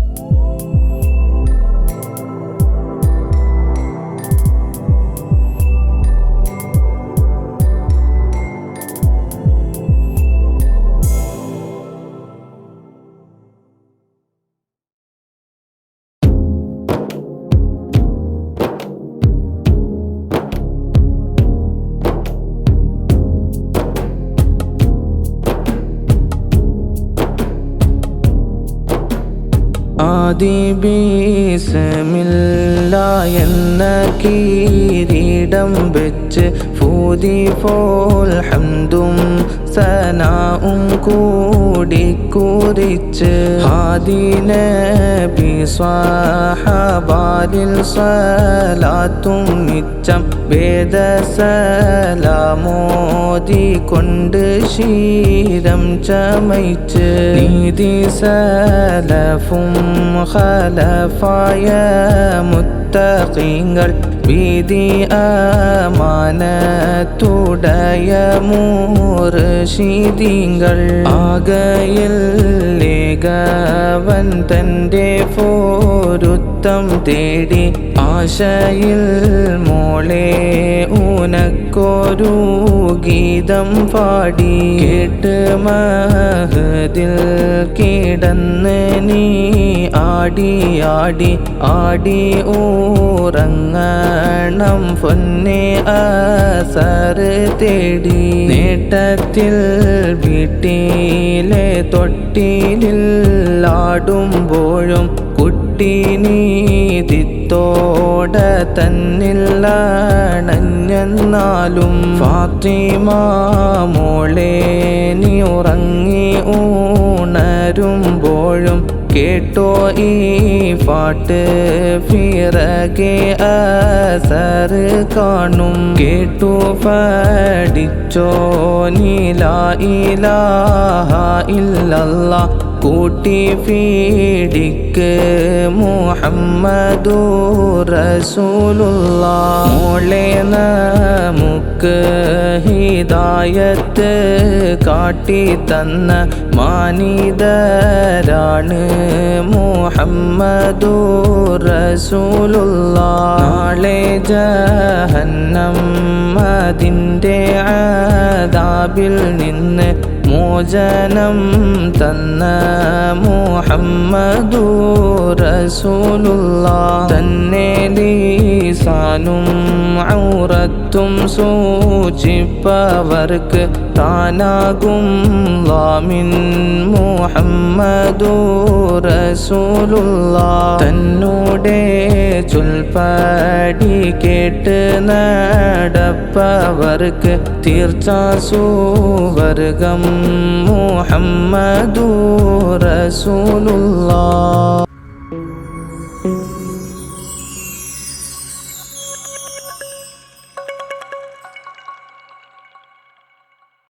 you ബീസമില്ല എന്ന കീരീടം വെച്ച് ഫൂതി പോൽ ഹംദും സനാവും കൂടി കുറിച്ച് ഹാദിന ബിസ്വാഹബാലിൽ സ്വലാത്തും മിച്ചം വേദസലാമോദി കൊണ്ട് ശീരം ചമയിച്ച് നീതി സലഫും ഖലഫായ മുത്തഖീങ്ങൾ വീതി അമാനത്തുടയ മൂർഷിദീങ്ങൾ ആകയിൽ ലേഖവൻ തന്റെ പോരുത്തം തേടി ആശയിൽ മോളെ ഉനക്കൊരു ഗീതം പാടി കേട്ട് മഹതിൽ കിടന്ന് നീ ആടി ആടി ആടി ഊറങ്ങണം. പൊന്നെ അസർ തേടി നേട്ടത്തിൽ വീട്ടിലെ തൊട്ടിലിൽ ആടുമ്പോഴും കുട്ടി നീതിത്തോട തന്നില്ലാണെന്നാലും ഫാത്തിമ മോളെ നീ ഉറങ്ങി ഊണരുമ്പോഴും കേട്ടോ ഈ പാട്ട് പിറകെ അസർ കാണും. കേട്ടു പഠിച്ചോ നീല ഇലാഹ ഇല്ലല്ല. കൂട്ടി പീടിക്ക് മുഹമ്മദു റസൂലുള്ള. മോളെ നമുക്ക് ഹിദായത്ത് കാട്ടി തന്ന മാനിതരാണ് മുഹമ്മദു റസൂലുള്ള. നാളെ ജഹന്നം അതിന്റെ ആദാബിൽ നിന്ന് മോചനം തന്ന മുഹമ്മദു റസൂലുള്ള. തന്നെ ലീസാനും ഔറത്തും സൂചിപ്പവർക്ക് താനാകും ലാമിൻ മുഹമ്മദു തന്നോടെ ചൊൽപ്പടി കേട്ട് നടപ്പവർക്ക് തീർച്ച സുവർഗം